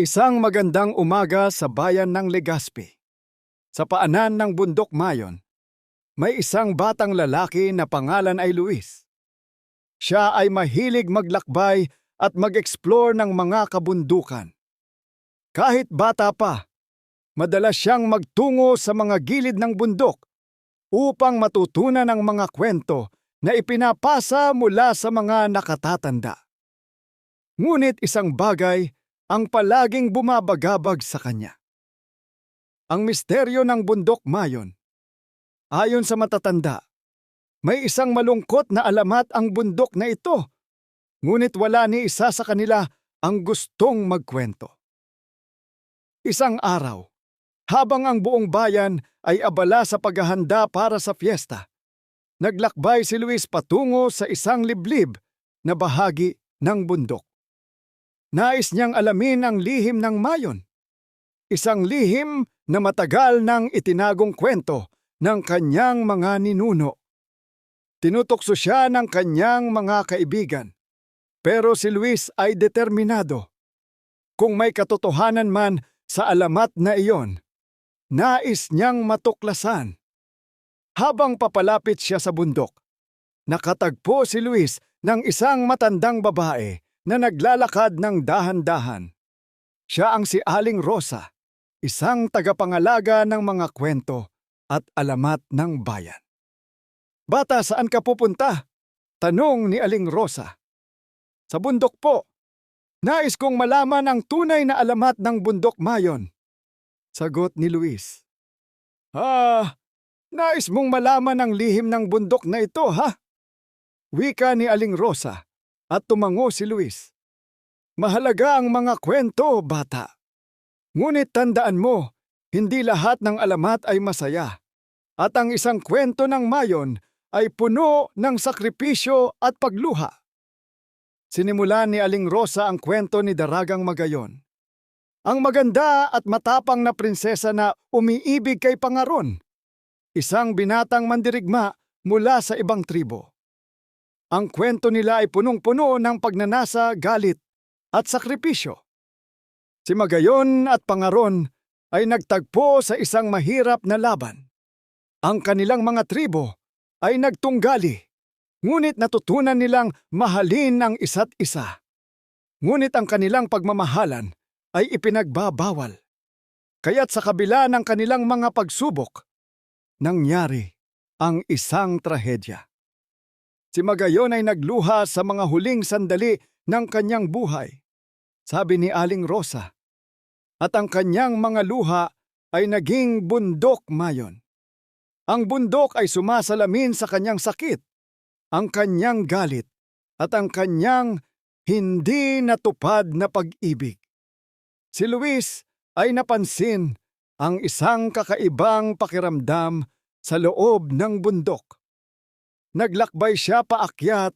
Isang magandang umaga sa bayan ng Legazpi. Sa paanan ng bundok Mayon, may isang batang lalaki na pangalan ay Luis. Siya ay mahilig maglakbay at mag-explore ng mga kabundukan. Kahit bata pa, madalas siyang magtungo sa mga gilid ng bundok upang matutunan ang mga kwento na ipinapasa mula sa mga nakatatanda. Ngunit isang bagay ang palaging bumabagabag sa kanya. Ang misteryo ng bundok mayon. Ayon sa matatanda, may isang malungkot na alamat ang bundok na ito, ngunit wala ni isa sa kanila ang gustong magkwento. Isang araw, habang ang buong bayan ay abala sa paghahanda para sa fiesta, naglakbay si Luis patungo sa isang liblib na bahagi ng bundok. Nais niyang alamin ang lihim ng mayon. Isang lihim na matagal nang itinagong kwento ng kanyang mga ninuno. Tinutokso siya ng kanyang mga kaibigan. Pero si Luis ay determinado. Kung may katotohanan man sa alamat na iyon, nais niyang matuklasan. Habang papalapit siya sa bundok, nakatagpo si Luis ng isang matandang babae na naglalakad ng dahan-dahan. Siya ang si Aling Rosa, isang tagapangalaga ng mga kwento at alamat ng bayan. Bata, saan ka pupunta? Tanong ni Aling Rosa. Sa bundok po. Nais kong malaman ang tunay na alamat ng bundok mayon. Sagot ni Luis. Ah, nais mong malaman ang lihim ng bundok na ito, ha? Wika ni Aling Rosa at tumango si Luis. Mahalaga ang mga kwento, bata. Ngunit tandaan mo, hindi lahat ng alamat ay masaya. At ang isang kwento ng mayon ay puno ng sakripisyo at pagluha. Sinimulan ni Aling Rosa ang kwento ni Daragang Magayon. Ang maganda at matapang na prinsesa na umiibig kay Pangaron. Isang binatang mandirigma mula sa ibang tribo. Ang kwento nila ay punong-puno ng pagnanasa, galit at sakripisyo. Si Magayon at Pangaron ay nagtagpo sa isang mahirap na laban. Ang kanilang mga tribo ay nagtunggali, ngunit natutunan nilang mahalin ang isa't isa. Ngunit ang kanilang pagmamahalan ay ipinagbabawal. Kaya't sa kabila ng kanilang mga pagsubok, nangyari ang isang trahedya. Si Magayon ay nagluha sa mga huling sandali ng kanyang buhay, sabi ni Aling Rosa. At ang kanyang mga luha ay naging bundok mayon. Ang bundok ay sumasalamin sa kanyang sakit, ang kanyang galit, at ang kanyang hindi natupad na pag-ibig. Si Luis ay napansin ang isang kakaibang pakiramdam sa loob ng bundok. Naglakbay siya paakyat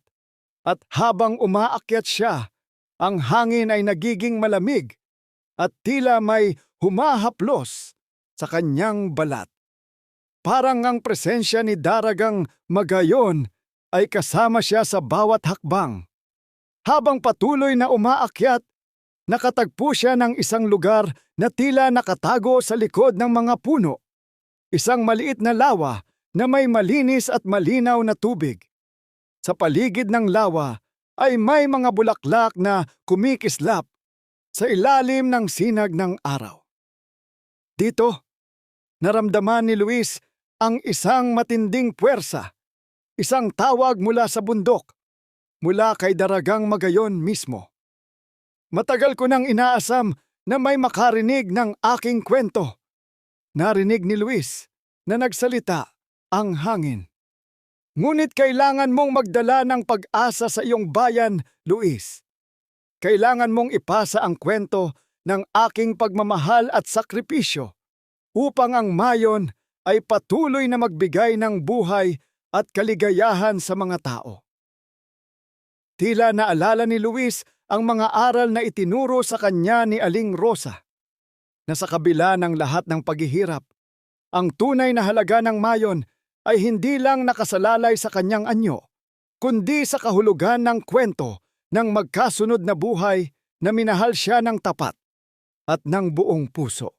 at habang umaakyat siya, ang hangin ay nagiging malamig at tila may humahaplos sa kanyang balat. Parang ang presensya ni Daragang Magayon ay kasama siya sa bawat hakbang. Habang patuloy na umaakyat, nakatagpo siya ng isang lugar na tila nakatago sa likod ng mga puno. Isang maliit na lawa na may malinis at malinaw na tubig. Sa paligid ng lawa ay may mga bulaklak na kumikislap sa ilalim ng sinag ng araw. Dito, naramdaman ni Luis ang isang matinding puwersa, isang tawag mula sa bundok, mula kay Daragang Magayon mismo. Matagal ko nang inaasam na may makarinig ng aking kwento. Narinig ni Luis na nagsalita ang hangin. Ngunit kailangan mong magdala ng pag-asa sa iyong bayan, Luis. Kailangan mong ipasa ang kwento ng aking pagmamahal at sakripisyo upang ang mayon ay patuloy na magbigay ng buhay at kaligayahan sa mga tao. Tila naalala ni Luis ang mga aral na itinuro sa kanya ni Aling Rosa, na sa kabila ng lahat ng paghihirap, ang tunay na halaga ng mayon ay hindi lang nakasalalay sa kanyang anyo, kundi sa kahulugan ng kwento ng magkasunod na buhay na minahal siya ng tapat. at ng buong puso.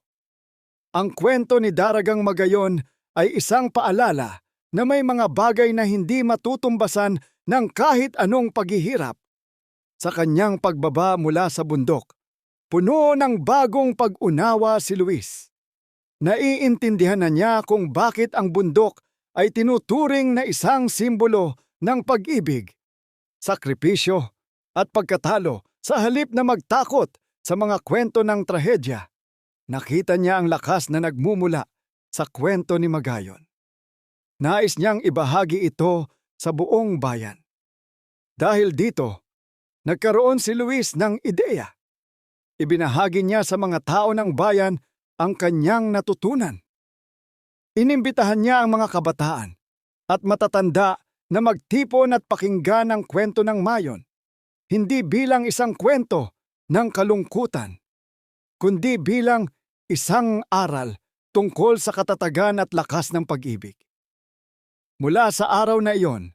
Ang kwento ni Daragang Magayon ay isang paalala na may mga bagay na hindi matutumbasan ng kahit anong paghihirap. Sa kanyang pagbaba mula sa bundok, puno ng bagong pag-unawa si Luis. Naiintindihan na niya kung bakit ang bundok ay tinuturing na isang simbolo ng pag-ibig, sakripisyo at pagkatalo sa halip na magtakot sa mga kwento ng trahedya. Nakita niya ang lakas na nagmumula sa kwento ni Magayon. Nais niyang ibahagi ito sa buong bayan. Dahil dito, nagkaroon si Luis ng ideya. Ibinahagi niya sa mga tao ng bayan ang kanyang natutunan. Inimbitahan niya ang mga kabataan at matatanda na magtipon at pakinggan ang kwento ng Mayon, hindi bilang isang kwento ng kalungkutan, kundi bilang isang aral tungkol sa katatagan at lakas ng pag-ibig. Mula sa araw na iyon,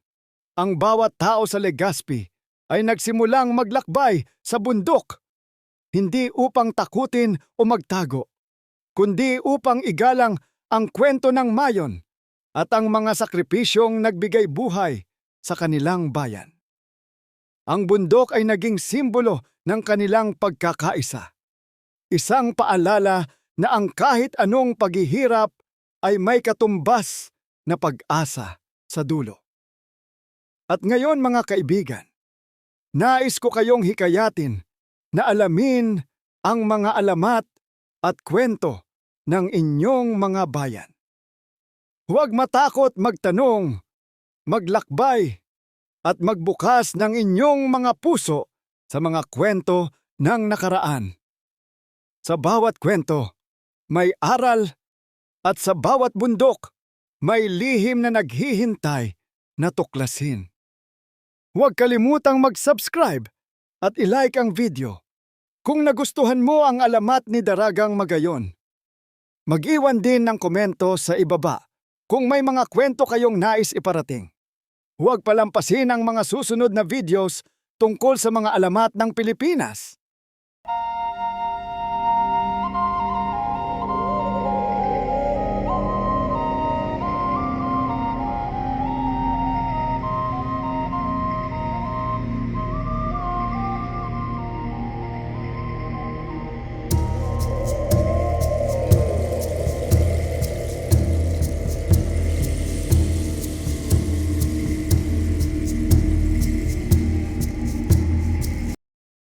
ang bawat tao sa Legazpi ay nagsimulang maglakbay sa bundok, hindi upang takutin o magtago, kundi upang igalang ang kwento ng Mayon at ang mga sakripisyong nagbigay buhay sa kanilang bayan. Ang bundok ay naging simbolo ng kanilang pagkakaisa. Isang paalala na ang kahit anong paghihirap ay may katumbas na pag-asa sa dulo. At ngayon mga kaibigan, nais ko kayong hikayatin na alamin ang mga alamat at kwento ng inyong mga bayan. Huwag matakot magtanong, maglakbay, at magbukas ng inyong mga puso sa mga kwento ng nakaraan. Sa bawat kwento, may aral at sa bawat bundok, may lihim na naghihintay na tuklasin. Huwag kalimutang mag-subscribe at ilike ang video kung nagustuhan mo ang alamat ni Daragang Magayon. Mag-iwan din ng komento sa ibaba kung may mga kwento kayong nais iparating. Huwag palampasin ang mga susunod na videos tungkol sa mga alamat ng Pilipinas.